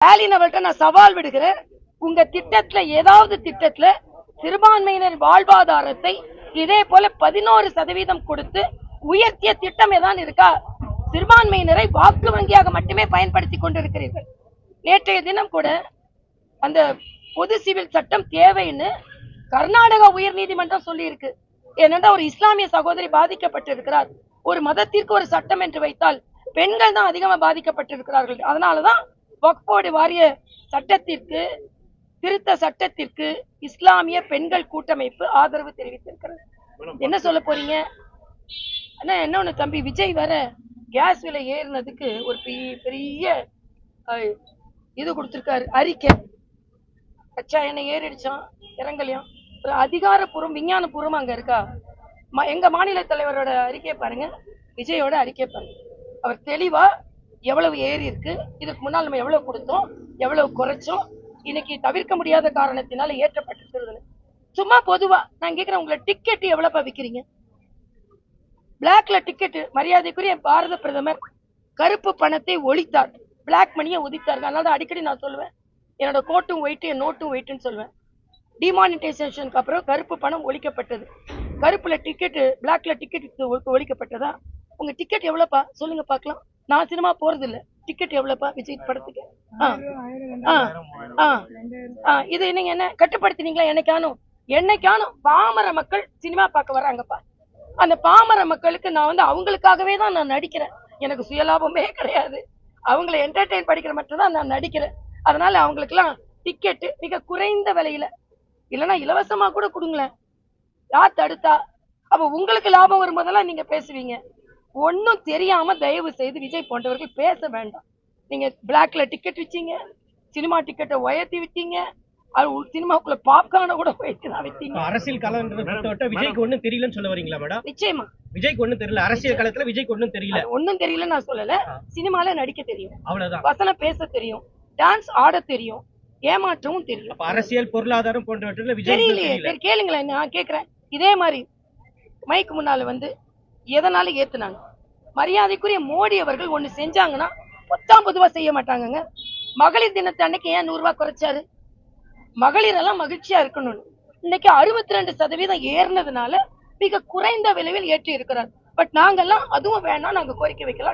ஸ்டாலின் அவர்கிட்ட நான் சவால் விடுகிறேன். உங்க திட்டத்துல ஏதாவது திட்டத்துல சிறுபான்மையினர் வாழ்வாதாரத்தை இதே போல பதினோரு சதவீதம் கொடுத்து உயர்த்திய திட்டம் ஏதான் இருக்கா? சிறுபான்மையினரை வாக்கு வங்கியாக மட்டுமே பயன்படுத்தி கொண்டிருக்கிறீர்கள். நேற்றைய தினம் கூட அந்த பொது சிவில் சட்டம் தேவைன்னு கர்நாடக உயர்நீதிமன்றம் சொல்லி இருக்கு ஏனென்றால் ஒரு இஸ்லாமிய சகோதரி பாதிக்கப்பட்டிருக்கிறார். ஒரு மதத்திற்கு ஒரு சட்டம் என்று வைத்தால் பெண்கள் தான் அதிகமா பாதிக்கப்பட்டிருக்கிறார்கள். அதனாலதான் வக்போர்டு வாரிய சட்டத்திற்கு திருத்த சட்டத்திற்கு இஸ்லாமிய பெண்கள் கூட்டமைப்பு ஆதரவு தெரிவித்திருக்கிறது. என்ன சொல்ல போறீங்க? அண்ணா என்ன ஒண்ணு தம்பி விஜய் வர கேஸ் விலை ஏறினதுக்கு ஒரு பெரிய பெரிய இது கொடுத்திருக்காரு அறிக்கை. கச்சா எண்ணெய் ஏறிடுச்சான் இறங்கலையாம். ஒரு அதிகாரப்பூர்வம் விஞ்ஞானபூர்வம் அங்க இருக்கா? ம- எங்க மாநில தலைவரோட அறிக்கையை பாருங்க. விஜயோட அறிக்கையை பாருங்க. அவர் தெளிவா எவ்வளவு ஏறி இருக்கு? இதுக்கு முன்னால் நம்ம எவ்வளவு கொடுத்தோம்? எவ்வளவு குறைச்சோம்? இன்னைக்கு தவிர்க்க முடியாத காரணத்தினால ஏற்றப்பட்டிருக்கிறது சும்மா பொதுவா நான் கேட்கிறேன் உங்களை டிக்கெட் எவ்வளவுப்பா விக்கிறீங்க? பிளாக்ல டிக்கெட் மரியாதைக்குரிய பாரத பிரதமர் கருப்பு பணத்தை ஒழித்தார். பிளாக் மணியை ஒதித்தார் அதனால தான் அடிக்கடி நான் சொல்லுவேன். என்னோட கோட்டும் ஒயிட்டு என் நோட்டும் ஒயிட்டுன்னு சொல்லுவேன். டிமானிட்டைசேஷனுக்கு அப்புறம் கருப்பு பணம் ஒழிக்கப்பட்டது. கருப்புல டிக்கெட்டு பிளாக்ல டிக்கெட் ஒழிக்கப்பட்டதா? உங்க டிக்கெட் எவ்வளவுப்பா சொல்லுங்க பார்க்கலாம். நான் சினிமா போறது இல்ல டிக்கெட் எவ்வளவுப்பா? விஜய் படத்துக்கு? ஆ. ஆ. ஆ. ஆ. இது நீங்க என்ன கட்டுப்படுத்தினீங்களா? என்னைக்கானும் என்னைக்கானும் பாமர மக்கள் சினிமா பார்க்க வராங்கப்பா. அந்த பாமர மக்களுக்கு நான் வந்து அவங்களுக்காகவே தான் நான் நடிக்கிறேன். எனக்கு சுயலாபமே கிடையாது. அவங்கள என்டர்டெயின் படிக்கிற மட்டும் தான் நான் நடிக்கிறேன். அதனால அவங்களுக்குலாம் டிக்கெட் மிக குறைந்த விலையில. இல்லைன்னா இலவசமா கூட கொடுங்களேன். யார் தடுத்தா? அப்ப உங்களுக்கு லாபம் வரும்போதெல்லாம் நீங்க பேசுவீங்க. ஒண்ணும் தெரியாம தயவு செய்து விஜய் போன்றவர்கள் பேச வேண்டாம். நீங்க பிளாக்ல டிக்கெட் விச்சீங்க சினிமா டிக்கெட்டை உயர்த்தி விட்டீங்க அது உள் சினிமாக்குள்ள பாப்கார்னை கூட உயர்த்தி தான் விட்டீங்க அரசியல் பொறுத்தவரை விஜய்க்கு ஒண்ணும் தெரியலன்னு சொல்ல வரீங்களா மேடம்? நிச்சயமா. விஜய்க்கு ஒண்ணும் தெரியல. அரசியல் களத்துல விஜய்க்கு ஒண்ணும் தெரியல. ஒண்ணும் தெரியல நான் சொல்லல. சினிமால நடிக்க தெரியும். அவ்வளவுதான். வசனம் பேச தெரியும். டான்ஸ் ஆட தெரியும். ஏமாற்றவும் தெரியும். அரசியல் பொருளாதாரம் போன்றவற்றில் விஜய் தெரியலையே. சரி கேளுங்களேன். நான் கேக்குறேன். இதே மாதிரி மைக்கு முன்னால வந்து எதனால ஏத்துனாங்க? மரியாதைக்குரிய மோடி அவர்கள் ஒன்று செஞ்சாங்கன்னா பத்தாம் பொதுவா செய்ய மாட்டாங்கங்க. மகளிர் தினத்தை அன்னைக்கு ஏன் நூறு குறைச்சாரு? மகளிர் எல்லாம் மகிழ்ச்சியா இருக்கணும்னு. இன்னைக்கு அறுபத்தி ரெண்டு சதவீதம் ஏறினதுனால மிக குறைந்த விலையில் ஏற்றி இருக்கிறார். பட் நாங்கெல்லாம் அதுவும் வேணாம் நாங்க கோரிக்கை வைக்கலாம்.